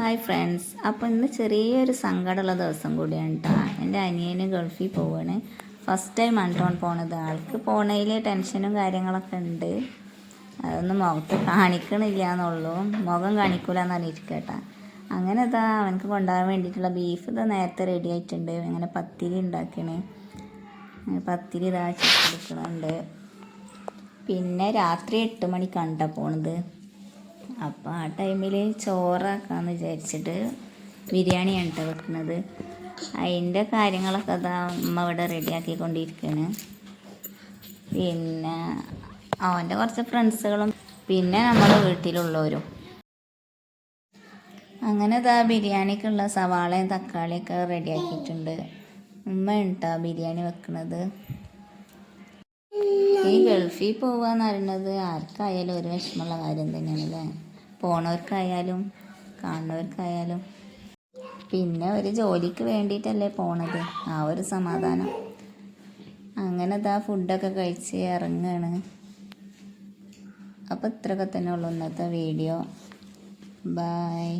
Hi friends അപ്പോൾ ഇന്ന് ചെറിയൊരു സങ്കടമുള്ള ദിവസം കൂടിയാണ് കേട്ടോ എന്റെ അനിയന് ഗൾഫിൽ പോവാണ്. ഫസ്റ്റ് ടൈം അൺടോൺ പോണത്. ആൾക്ക് പോണതിൽ ടെൻഷനും കാര്യങ്ങളൊക്കെ ഉണ്ട്. അതൊന്നും മുഖത്ത് കാണിക്കണില്ല എന്നുള്ളൂ മുഖം കാണിക്കൂല എന്ന് പറഞ്ഞിരിക്കട്ടാ അങ്ങനെ ഇതാ അവനക്ക് കൊണ്ടുപോകാൻ വേണ്ടിയിട്ടുള്ള ബീഫ് ഇതാ നേരത്തെ റെഡി ആയിട്ടുണ്ട്. അങ്ങനെ പത്തിരി ഉണ്ടാക്കണേ. പത്തിരി ഇതാ ചെടുക്കുന്നുണ്ട് പിന്നെ രാത്രി എട്ട് മണിക്കാണ് കേട്ടോ പോണത്. അപ്പോൾ ആ ടൈമിൽ ചോറാക്കാന്ന് വിചാരിച്ചിട്ട് ബിരിയാണിയാണ് കേട്ടോ വെക്കുന്നത്. അതിന്റെ കാര്യങ്ങളൊക്കെ അതാ അമ്മ ഇവിടെ റെഡിയാക്കിക്കൊണ്ടിരിക്കുകയാണ് പിന്നെ അവന്റെ കുറച്ച് ഫ്രണ്ട്സുകളും പിന്നെ നമ്മുടെ വീട്ടിലുള്ളവരും. അങ്ങനെ ഇതാ ബിരിയാണിക്കുള്ള സവാളയും തക്കാളിയൊക്കെ റെഡിയാക്കിയിട്ടുണ്ട് ഉമ്മ ഉണ്ടോ ബിരിയാണി വെക്കുന്നത് ഈ ഗൾഫിൽ പോവാന്ന് പറയുന്നത് ആർക്കായാലും ഒരു വിഷമമുള്ള കാര്യം തന്നെയാണ് അല്ലേ? പോണവർക്കായാലും കാണുന്നവർക്കായാലും. പിന്നെ ഒരു ജോലിക്ക് വേണ്ടിയിട്ടല്ലേ പോണത്. ആ ഒരു സമാധാനം. അങ്ങനെ ഇതാ ഫുഡൊക്കെ കഴിച്ച് ഇറങ്ങാണ്. അപ്പോൾ ഇത്രയൊക്കെ തന്നെ ഉള്ളൂ ഇന്നത്തെ വീഡിയോ. ബായ്